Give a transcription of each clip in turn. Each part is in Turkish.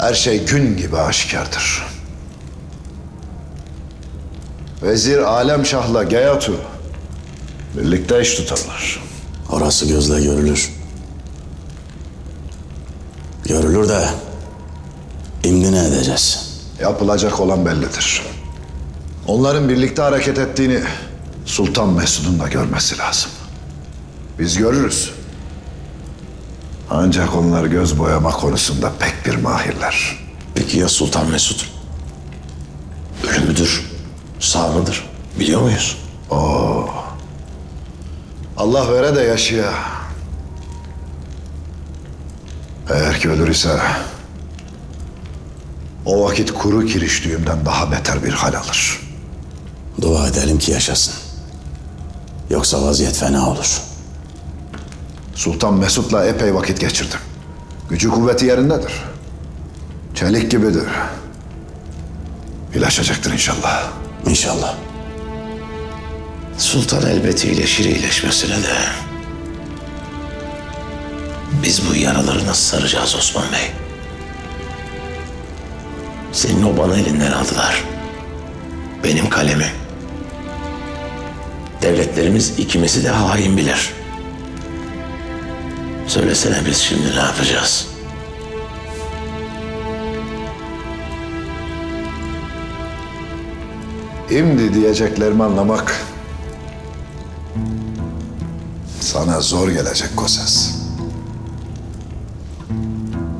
Her şey gün gibi aşikardır. Vezir Alemşah'la Gayatu birlikte iş tutarlar. Orası gözle görülür. Görülür de imdi ne edeceğiz? Yapılacak olan bellidir. Onların birlikte hareket ettiğini Sultan Mesud'un da görmesi lazım. Biz görürüz. Ancak onlar göz boyama konusunda pek bir mahirler. Peki ya Sultan Mesut? Ölü müdür? Sağ mıdır? Biliyor muyuz? Allah vere de yaşaya. Eğer ki ölür ise o vakit kuru kiriş düğümden daha beter bir hal alır. Dua edelim ki yaşasın. Yoksa vaziyet fena olur. Sultan Mesut'la epey vakit geçirdim. Gücü kuvveti yerindedir. Çelik gibidir. İyileşecektir inşallah. İnşallah. Sultan elbet iyileşir iyileşmesine de. Biz bu yaraları nasıl saracağız Osman Bey? Senin o bana elinden aldılar. Benim kalemi. Devletlerimiz ikimizi de hain bilir. Söylesene biz şimdi ne yapacağız? İmdi diyeceklerimi anlamak sana zor gelecek Kosas.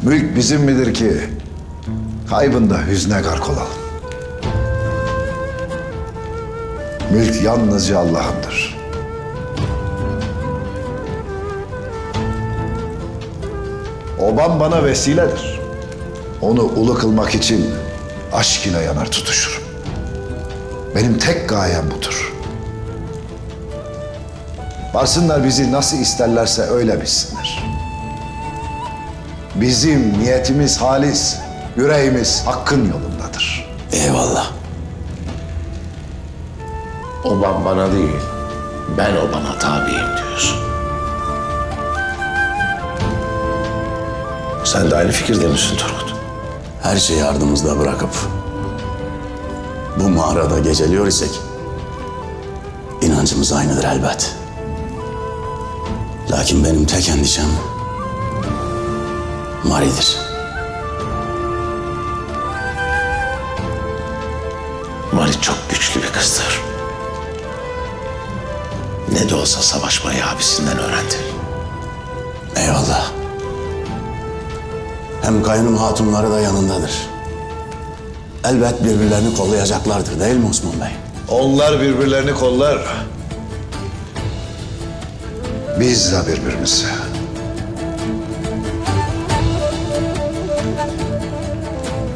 Mülk bizim midir ki kaybında hüzne gark olalım. Mülk yalnızca Allah'ındır. Obam bana vesiledir. Onu ulu kılmak için aşk ile yanar tutuşurum. Benim tek gayem budur. Varsınlar bizi nasıl isterlerse öyle bilsinler. Bizim niyetimiz halis, yüreğimiz hakkın yolundadır. Eyvallah. Obam bana değil, ben obama tabiyim diyorsun. Sen de aynı fikirde misin Turgut? Her şeyi ardımızda bırakıp bu mağarada geceliyor isek inancımız aynıdır elbet. Lakin benim tek endişem Mari'dir. Mari çok güçlü bir kızdır. Ne de olsa savaşmayı abisinden öğrendi. Eyvallah. Hem kaynım hatunları da yanındadır. Elbet birbirlerini kollayacaklardır değil mi Osman Bey? Onlar birbirlerini kollar. Biz de birbirimizi.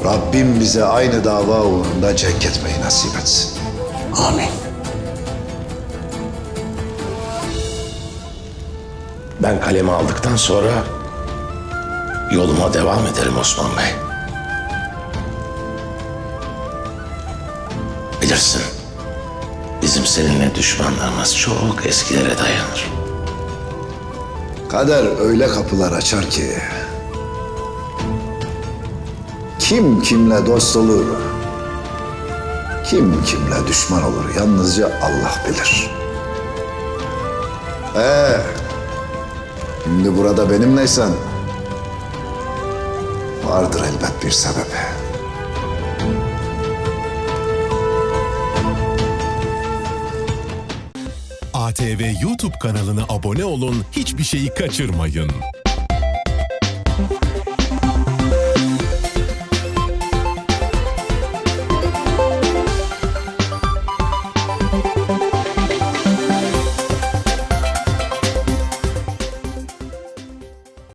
Rabbim bize aynı dava uğrunda cenk etmeyi nasip etsin. Amin. Ben kalemi aldıktan sonra yoluma devam ederim Osman Bey. Bilirsin, bizim seninle düşmanlarımız çok eskilere dayanır. Kader öyle kapılar açar ki kim kimle dost olur, kim kimle düşman olur yalnızca Allah bilir. Ee, şimdi burada benimleysen vardır elbet bir sebebi. ATV YouTube kanalına abone olun, hiçbir şeyi kaçırmayın.